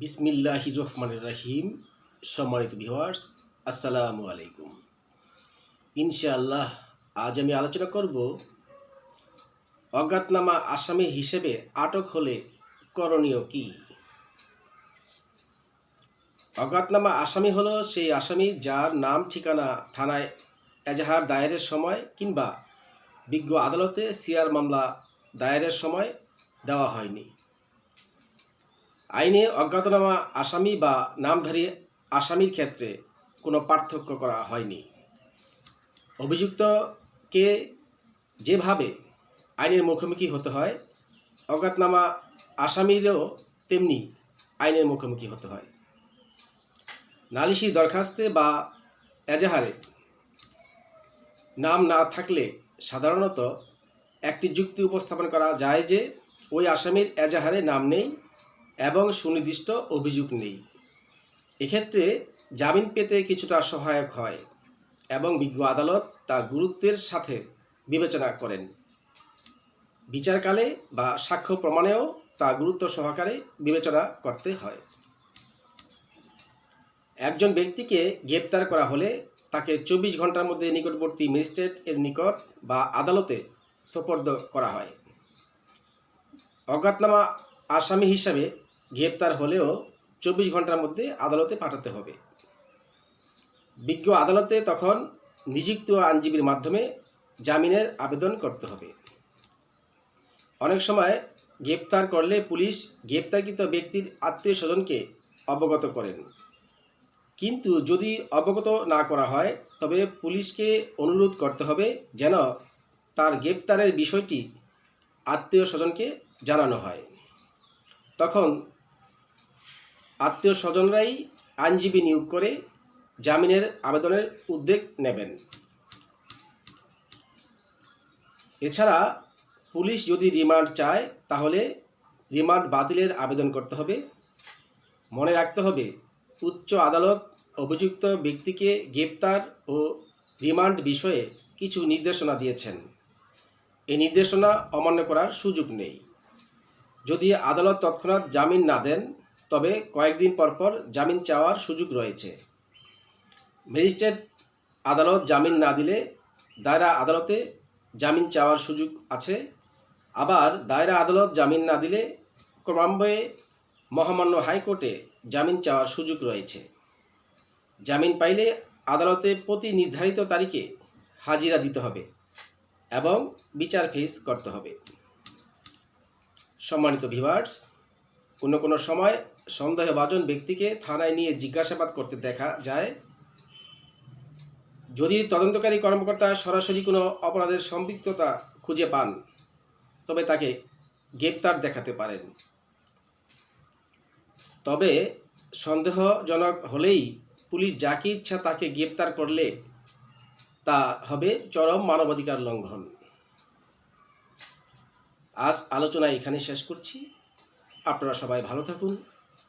বিসমিল্লাহ রহমান রাহিম। সম্মানিত ভিওয়ার্স আসসালামু আলাইকুম। ইনশাআল্লাহ, আজ আমি আলোচনা করব অজ্ঞাতনামা আসামি হিসেবে আটক হলে করণীয় কি? অজ্ঞাতনামা আসামি হলো সেই আসামি যার নাম ঠিকানা থানায় এজাহার দায়েরের সময় কিংবা বিজ্ঞ আদালতে সিআর মামলা দায়েরের সময় দেওয়া হয়নি। আইনে অজ্ঞাতনামা আসামি বা নামধারী আসামির ক্ষেত্রে কোনো পার্থক্য করা হয়নি। অভিযুক্তকে যেভাবে আইনের মুখোমুখি হতে হয়, অজ্ঞাতনামা আসামিরও তেমনি আইনের মুখোমুখি হতে হয়। নালিশি দরখাস্তে বা এজাহারে নাম না থাকলে সাধারণত একটি যুক্তি উপস্থাপন করা যায় যে, ওই আসামির এজাহারে নাম নেই এবং সুনির্দিষ্ট অভিযোগ নেই। এক্ষেত্রে জামিন পেতে কিছুটা সহায়ক হয় এবং বিজ্ঞ আদালত তা গুরুত্বের সাথে বিবেচনা করেন। বিচারকালে বা সাক্ষ্য প্রমাণেও তা গুরুত্ব সহকারে বিবেচনা করতে হয়। একজন ব্যক্তিকে গ্রেপ্তার করা হলে তাকে চব্বিশ ঘণ্টার মধ্যে নিকটবর্তী ম্যাজিস্ট্রেট এর নিকট বা আদালতে সোপর্দ করা হয়। অজ্ঞাতনামা আসামি হিসাবে গ্রেপ্তার হলেও চব্বিশ ঘণ্টার মধ্যে আদালতে পাঠাতে হবে। বিজ্ঞ আদালতে তখন নিযুক্ত আইনজীবীর মাধ্যমে জামিনের আবেদন করতে হবে। অনেক সময় গ্রেপ্তার করলে পুলিশ গ্রেপ্তারকৃত ব্যক্তির আত্মীয় স্বজনকে অবগত করেন। কিন্তু যদি অবগত না করা হয়, তবে পুলিশকে অনুরোধ করতে হবে যেন তার গ্রেপ্তারের বিষয়টি আত্মীয় স্বজনকে জানানো হয়। তখন আত্মীয় স্বজনরাই আইনজীবী নিয়োগ করে জামিনের আবেদনের উদ্যোগ নেবেন। এছাড়া পুলিশ যদি রিমান্ড চায়, তাহলে রিমান্ড বাতিলের আবেদন করতে হবে। মনে রাখতে হবে, উচ্চ আদালত অভিযুক্ত ব্যক্তিকে গ্রেপ্তার ও রিমান্ড বিষয়ে কিছু নির্দেশনা দিয়েছেন। এই নির্দেশনা অমান্য করার সুযোগ নেই। যদি আদালত তৎক্ষণাৎ জামিন না দেন তবে কয়েকদিন পরপর জামিন চাওয়ার সুযোগ রয়েছে। ম্যাজিস্ট্রেট আদালত জামিন না দিলে দায়রা আদালতে জামিন চাওয়ার সুযোগ আছে। আবার দায়রা আদালত জামিন না দিলে ক্রমান্বয়ে মহামান্য হাইকোর্টে জামিন চাওয়ার সুযোগ রয়েছে। জামিন পাইলে আদালতে প্রতি নির্ধারিত তারিখে হাজিরা দিতে হবে এবং বিচার ফেস করতে হবে। সম্মানিত ভিভার্স কোনো কোনো সময় সন্দেহভাজন ব্যক্তিকে থানায় নিয়ে জিজ্ঞাসাবাদ করতে দেখা যায়, যদি তদন্তকারী কর্মকর্তা সরাসরি কোনো অপরাধের সম্পৃক্ততা খুঁজে পান, তবে তাকে গ্রেপ্তার দেখাতে পারেন। তবে সন্দেহজনক হলেই পুলিশ যাকে ইচ্ছা তাকে গ্রেপ্তার করলে তা হবে চরম মানবাধিকার লঙ্ঘন। আজ আলোচনা এখানে শেষ করছি। আপনারা সবাই ভালো থাকুন।